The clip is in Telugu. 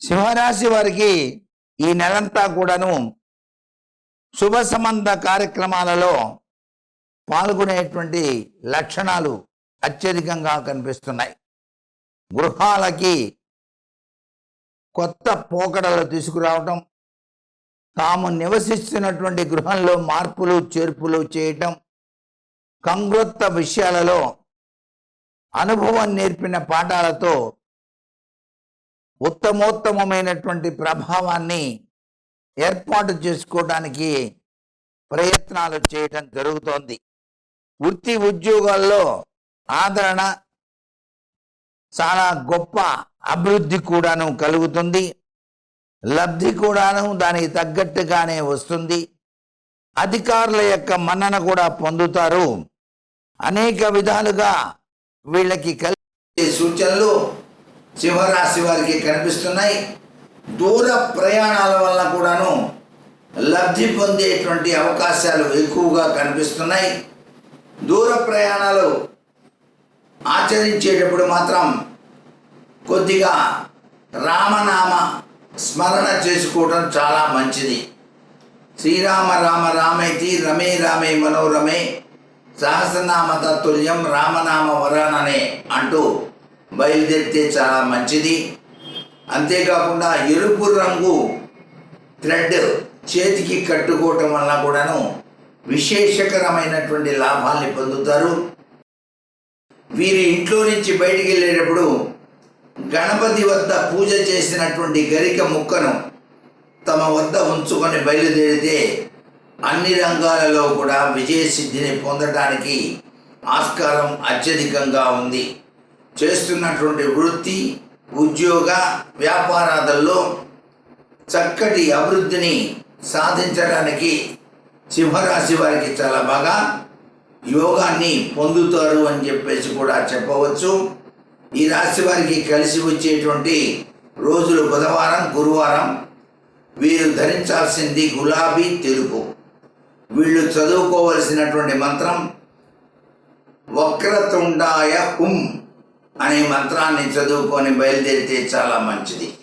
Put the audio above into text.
సింహరాశి వారికి ఈ నెలంతా కూడాను శుభ సంబంధ కార్యక్రమాలలో పాల్గొనేటువంటి లక్షణాలు అత్యధికంగా కనిపిస్తున్నాయి. గృహాలకి కొత్త పోకడలు తీసుకురావటం తాము నివసిస్తున్నటువంటి గృహంలో మార్పులు చేర్పులు చేయటం కంగ్రొత్త విషయాలలో అనుభవం నేర్పిన పాఠాలతో ఉత్తమోత్తమమైనటువంటి ప్రభావాన్ని ఏర్పాటు చేసుకోవడానికి ప్రయత్నాలు చేయటం జరుగుతోంది. వృత్తి ఉద్యోగాల్లో ఆదరణ చాలా గొప్ప అభివృద్ధి కూడాను కలుగుతుంది. లబ్ధి కూడాను దానికి తగ్గట్టుగానే వస్తుంది. అధికారుల యొక్క మన్నన కూడా పొందుతారు. అనేక విధాలుగా వీళ్ళకి కలిసి సూచనలు సింహరాశి వారికి కనిపిస్తున్నాయి. దూర ప్రయాణాల వల్ల కూడాను లబ్ధి పొందేటువంటి అవకాశాలు ఎక్కువగా కనిపిస్తున్నాయి. దూర ప్రయాణాలు ఆచరించేటప్పుడు మాత్రం కొద్దిగా రామనామ స్మరణ చేసుకోవడం చాలా మంచిది. శ్రీరామ రామ రామేతి రమే రామే మనోరమే సహస్రనామ తత్తుల్యం రామనామ వరాననే అంటూ బయలుదేరితే చాలా మంచిది. అంతేకాకుండా ఎరుపు రంగు థ్రెడ్ చేతికి కట్టుకోవటం వల్ల కూడాను విశేషకరమైనటువంటి లాభాల్ని పొందుతారు. వీరి ఇంట్లో నుంచి బయటికి వెళ్ళేటప్పుడు గణపతి వద్ద పూజ చేసినటువంటి గరిక ముక్కను తమ వద్ద ఉంచుకొని బయలుదేరితే అన్ని రంగాలలో కూడా విజయసిద్ధిని పొందడానికి ఆస్కారం అత్యధికంగా ఉంది. చేస్తున్నటువంటి వృత్తి ఉద్యోగ వ్యాపారాలలో చక్కటి అభివృద్ధిని సాధించడానికి సింహరాశి వారికి చాలా బాగా యోగాన్ని పొందుతారు అని చెప్పేసి కూడా చెప్పవచ్చు. ఈ రాశి వారికి కలిసి వచ్చేటువంటి రోజులు బుధవారం గురువారం వీరు ధరించాల్సింది గులాబీ తెలుపు. వీళ్ళు చదువుకోవలసినటువంటి మంత్రం వక్రతుండాయ హుం. అనే మంత్రాన్ని చదువుకొని బయలుదేరితే చాలా మంచిది.